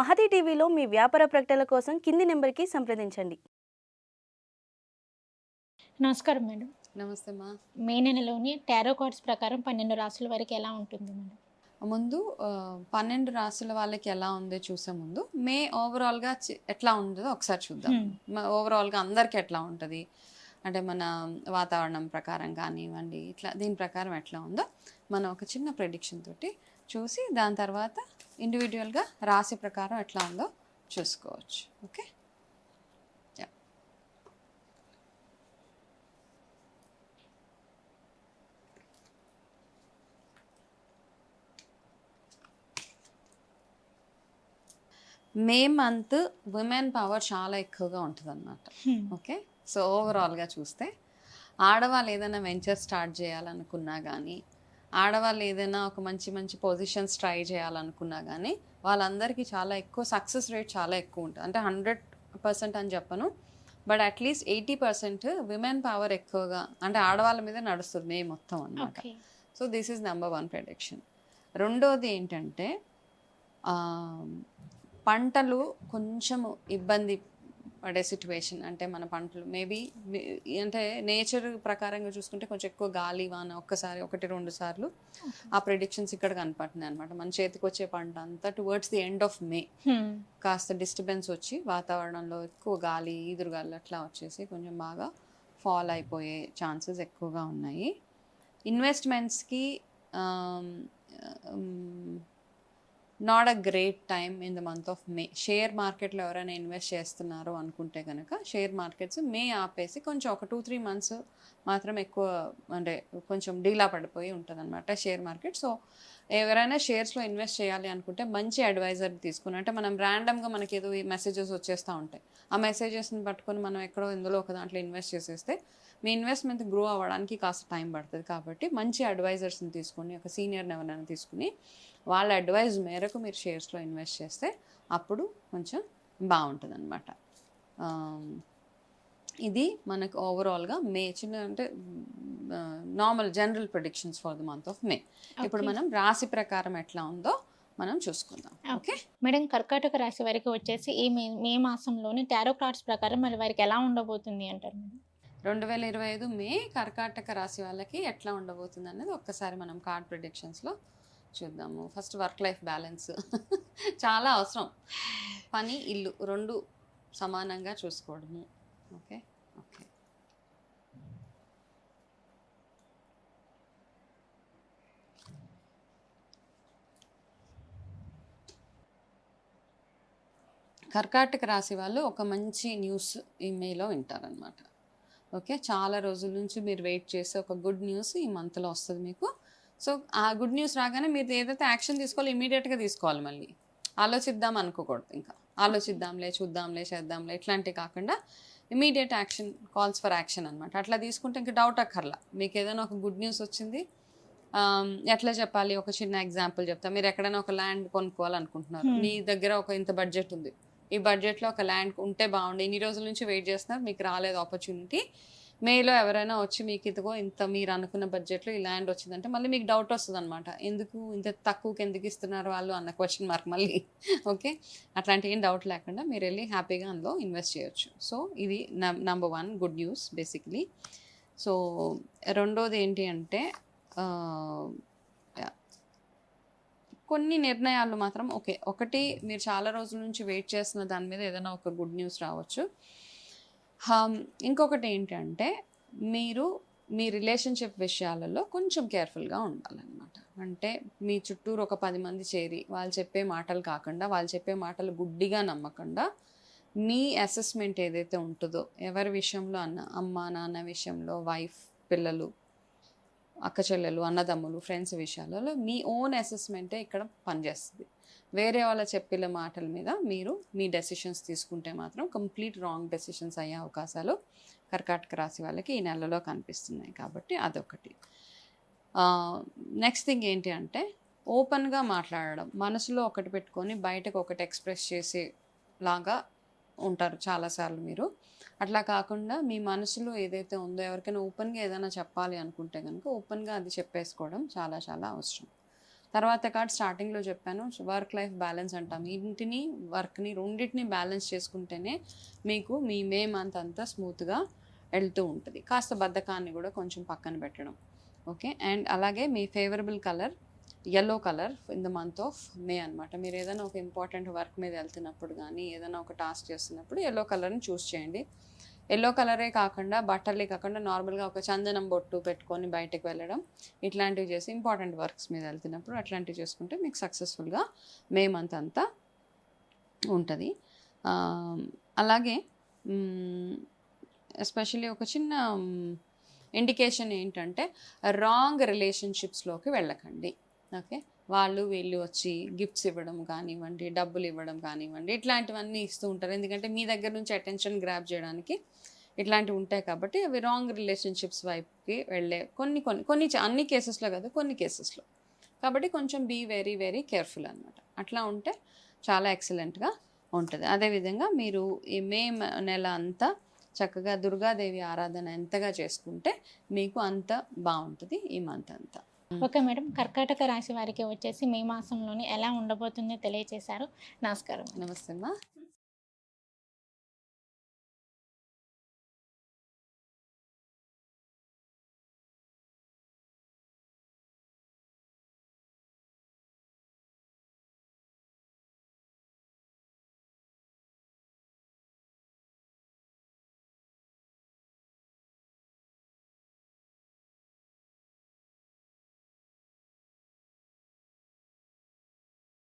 మహతి టీవీలో మీ వ్యాపార ప్రకటనల కోసం కింది నెంబర్కి సంప్రదించండి. నమస్కారం మేడం. నమస్తే మా. మే నెలలోని టారో కార్డ్స్ ప్రకారం పన్నెండు రాసుల వరకు ఎలా ఉంటుంది మేడం? ముందు పన్నెండు రాసుల వాళ్ళకి ఎలా ఉందో చూసే ముందు మే ఓవరాల్గా ఎట్లా ఉంటుందో ఒకసారి చూద్దాం. ఓవరాల్గా అందరికి ఎట్లా ఉంటుంది? అంటే మన వాతావరణం ప్రకారం కానివ్వండి ఇట్లా దీని ప్రకారం ఎట్లా ఉందో మనం ఒక చిన్న ప్రెడిక్షన్ తోటి చూసి దాని తర్వాత ఇండివిజువల్గా రాశి ప్రకారం ఎట్లా ఉందో చూసుకోవచ్చు okay May month women power చాలా ఎక్కువగా ఉంటుంది అనమాట. ఓకే సో ఓవరాల్గా చూస్తే ఆడవాళ్ళు ఏదైనా వెంచర్ స్టార్ట్ చేయాలనుకున్నా కానీ ఆడవాళ్ళు ఏదైనా ఒక మంచి మంచి పొజిషన్స్ ట్రై చేయాలనుకున్నా కానీ వాళ్ళందరికీ చాలా ఎక్కువ సక్సెస్ రేట్ చాలా ఎక్కువ ఉంటుంది. అంటే హండ్రెడ్ పర్సెంట్ అని చెప్పను. But at least eighty percent women power ఎక్కువగా అంటే ఆడవాళ్ళ మీద నడుస్తుంది మే మొత్తం అన్నమాట. Okay so this is number one prediction రెండోది ఏంటంటే పంటలు కొంచెము ఇబ్బంది పడే సిచ్యువేషన్ అంటే మన పంటలు మేబీ అంటే నేచర్ ప్రకారంగా చూసుకుంటే కొంచెం ఎక్కువ గాలి వాన ఒక్కసారి ఒకటి రెండు సార్లు ఆ ప్రెడిక్షన్స్ ఇక్కడ కనపడుతున్నాయి అనమాట మన చేతికి వచ్చే పంట అంతా towards the end of May. కాస్త డిస్టర్బెన్స్ వచ్చి వాతావరణంలో ఎక్కువ గాలి ఈదురుగాలి అట్లా వచ్చేసి కొంచెం బాగా ఫాల్ అయిపోయే ఛాన్సెస్ ఎక్కువగా ఉన్నాయి. ఇన్వెస్ట్మెంట్స్కి not a great time in the month of May share మార్కెట్లో ఎవరైనా ఇన్వెస్ట్ చేస్తున్నారు అనుకుంటే కనుక షేర్ మార్కెట్స్ మే ఆపేసి కొంచెం ఒక టూ త్రీ మంత్స్ మాత్రం ఎక్కువ అంటే కొంచెం డీలా పడిపోయి ఉంటుంది అనమాట షేర్ మార్కెట్ సో ఎవరైనా షేర్స్లో ఇన్వెస్ట్ చేయాలి అనుకుంటే మంచి అడ్వైజర్ తీసుకుని అంటే మనం ర్యాండమ్గా మనకి ఏదో ఈ మెసేజెస్ వచ్చేస్తూ ఉంటాయి. ఆ మెసేజెస్ని పట్టుకొని మనం ఎక్కడో ఇందులో ఒక దాంట్లో ఇన్వెస్ట్ చేసేస్తే మీ ఇన్వెస్ట్మెంట్ గ్రో అవ్వడానికి కాస్త టైం పడుతుంది కాబట్టి మంచి అడ్వైజర్స్ని తీసుకుని ఒక సీనియర్ని ఎవరైనా తీసుకుని వాళ్ళ అడ్వైజ్ మేరకు మీరు షేర్స్లో ఇన్వెస్ట్ చేస్తే అప్పుడు కొంచెం బాగుంటుంది అనమాట ఇది మనకు ఓవరాల్గా మే చిన్న అంటే normal general predictions for the month of May ఇప్పుడు. మనం రాశి ప్రకారం ఎట్లా ఉందో మనం చూసుకుందాం. ఓకే మేడం కర్కాటక రాశి వారికి వచ్చేసి ఈ మే మే మాసంలోని టారో కార్డ్స్ ప్రకారం మరి వారికి ఎలా ఉండబోతుంది అంటారు మేడం? రెండు వేల ఇరవై ఐదు మే కర్కాటక రాశి వాళ్ళకి ఎట్లా ఉండబోతుంది అనేది ఒక్కసారి మనం కార్డ్ ప్రిడిక్షన్స్లో చూద్దాము. ఫస్ట్ వర్క్ లైఫ్ బ్యాలెన్స్ చాలా అవసరం. పని ఇల్లు రెండు సమానంగా చూసుకోవడము. ఓకే? ఓకే. కర్కాటక రాశి వాళ్ళు ఒక మంచి న్యూస్ ఈ మేలో వింటారనమాట ఓకే? చాలా రోజుల నుంచి మీరు వెయిట్ చేసే ఒక గుడ్ న్యూస్ ఈ మంత్లో వస్తుంది మీకు. సో ఆ గుడ్ న్యూస్ రాగానే మీరు ఏదైతే యాక్షన్ తీసుకోవాలి ఇమీడియట్గా తీసుకోవాలి మళ్ళీ. ఆలోచిద్దాం అనుకోకూడదు ఇంకా. ఆలోచిద్దాంలే చూద్దాంలే చేద్దాంలే ఇట్లాంటివి కాకుండా immediate action calls for action అనమాట అట్లా తీసుకుంటే ఇంకా డౌట్ అక్కర్లా. మీకు ఏదైనా ఒక గుడ్ న్యూస్ వచ్చింది ఎట్లా చెప్పాలి? ఒక చిన్న ఎగ్జాంపుల్ చెప్తా. మీరు ఎక్కడైనా ఒక ల్యాండ్ కొనుక్కోవాలనుకుంటున్నారు. మీ దగ్గర ఒక ఇంత బడ్జెట్ ఉంది. ఈ బడ్జెట్లో ఒక ల్యాండ్ ఉంటే బాగుండే. ఇన్ని రోజుల నుంచి వెయిట్ చేస్తున్నారు మీకు రాలేదు ఆపర్చునిటీ మేలో ఎవరైనా వచ్చి మీకు ఇదిగో ఇంత మీరు అనుకున్న బడ్జెట్లో ఈ ల్యాండ్ వచ్చిందంటే మళ్ళీ మీకు డౌట్ వస్తుంది అనమాట ఎందుకు ఇంత తక్కువకి ఎందుకు ఇస్తున్నారు వాళ్ళు అన్న క్వశ్చన్ మార్క్ మళ్ళీ. ఓకే అట్లాంటి ఏం డౌట్ లేకుండా మీరు వెళ్ళి హ్యాపీగా అందులో ఇన్వెస్ట్ చేయొచ్చు. సో ఇది number one good news basically so రెండోది ఏంటి అంటే కొన్ని నిర్ణయాలు మాత్రం ఓకే ఒకటి మీరు చాలా రోజుల నుంచి వెయిట్ చేస్తున్న దాని మీద ఏదైనా ఒక గుడ్ న్యూస్ రావచ్చు. ఇంకొకటి ఏంటంటే మీరు మీ రిలేషన్షిప్ విషయాలలో కొంచెం కేర్ఫుల్గా ఉండాలన్నమాట. అంటే మీ చుట్టూరు ఒక పది మంది చేరి వాళ్ళు చెప్పే మాటలు కాకుండా వాళ్ళు చెప్పే మాటలు గుడ్డిగా నమ్మకుండా మీ అసెస్మెంట్ ఏదైతే ఉంటుందో ఎవరి విషయంలో అన్న అమ్మ నాన్న విషయంలో వైఫ్ పిల్లలు అక్క చెల్లెలు అన్నదమ్ములు ఫ్రెండ్స్ విషయాలలో మీ ఓన్ అసెస్మెంటే ఇక్కడ పనిచేస్తుంది. వేరే వాళ్ళ చెప్పిన మాటల మీద మీరు మీ డెసిషన్స్ తీసుకుంటే మాత్రం కంప్లీట్ రాంగ్ డెసిషన్స్ అయ్యే అవకాశాలు కర్కాటక రాశి వాళ్ళకి ఈ నెలలో కనిపిస్తున్నాయి కాబట్టి అదొకటి. నెక్స్ట్ థింగ్ ఏంటి అంటే ఓపెన్గా మాట్లాడడం. మనసులో ఒకటి పెట్టుకొని బయటకు ఒకటి ఎక్స్ప్రెస్ చేసే లాగా ఉంటారు చాలాసార్లు మీరు. అట్లా కాకుండా మీ మనసులో ఏదైతే ఉందో ఎవరికైనా ఓపెన్గా ఏదైనా చెప్పాలి అనుకుంటే కనుక ఓపెన్గా అది చెప్పేసుకోవడం చాలా చాలా అవసరం. తర్వాత కార్డ్ స్టార్టింగ్లో చెప్పాను వర్క్ లైఫ్ బ్యాలెన్స్ అంటాం. ఇంటిని వర్క్ని రెండింటిని బ్యాలెన్స్ చేసుకుంటేనే మీకు మీ మే మంత్ అంతా స్మూత్గా వెళ్తూ ఉంటుంది. కాస్త బద్ధకాన్ని కూడా కొంచెం పక్కన పెట్టడం. ఓకే? అండ్ అలాగే మీ favourable colour yellow colour in the month of May అనమాట మీరు ఏదైనా ఒక ఇంపార్టెంట్ వర్క్ మీద వెళ్తున్నప్పుడు కానీ ఏదైనా ఒక టాస్క్ చేస్తున్నప్పుడు ఎల్లో కలర్ని చూస్ చేయండి. ఎల్లో కలరే కాకుండా బట్టలే కాకుండా నార్మల్గా ఒక చందనం బొట్టు పెట్టుకొని బయటకు వెళ్ళడం ఇట్లాంటివి చేసి ఇంపార్టెంట్ వర్క్స్ మీద వెళ్తున్నప్పుడు అట్లాంటివి చేసుకుంటే మీకు సక్సెస్ఫుల్గా మే మంత్ అంతా ఉంటుంది. అలాగే ఎస్పెషల్లీ ఒక చిన్న ఇండికేషన్ ఏంటంటే రాంగ్ రిలేషన్షిప్స్లోకి వెళ్ళకండి. ఓకే. వాళ్ళు వీళ్ళు వచ్చి గిఫ్ట్స్ ఇవ్వడం కానివ్వండి డబ్బులు ఇవ్వడం కానివ్వండి ఇట్లాంటివన్నీ ఇస్తూ ఉంటారు. ఎందుకంటే మీ దగ్గర నుంచి అటెన్షన్ గ్రాప్ చేయడానికి ఇట్లాంటివి ఉంటాయి కాబట్టి అవి రాంగ్ రిలేషన్షిప్స్ వైపుకి వెళ్ళే కొన్ని కొన్ని కొన్ని అన్ని కేసెస్లో కదా కొన్ని కేసెస్లో. కాబట్టి కొంచెం బీ వెరీ వెరీ కేర్ఫుల్ అనమాట అట్లా ఉంటే చాలా ఎక్సలెంట్గా ఉంటుంది. అదేవిధంగా మీరు ఈ మే నెల అంతా చక్కగా దుర్గాదేవి ఆరాధన ఎంతగా చేసుకుంటే మీకు అంత బాగుంటుంది ఈ మంత్ అంతా. Okay madam. కర్కాటక రాశి వారికి వచ్చేసి మే మాసంలోని ఎలా ఉండబోతుందో తెలియజేశారు నమస్కారం. నమస్తే అమ్మా.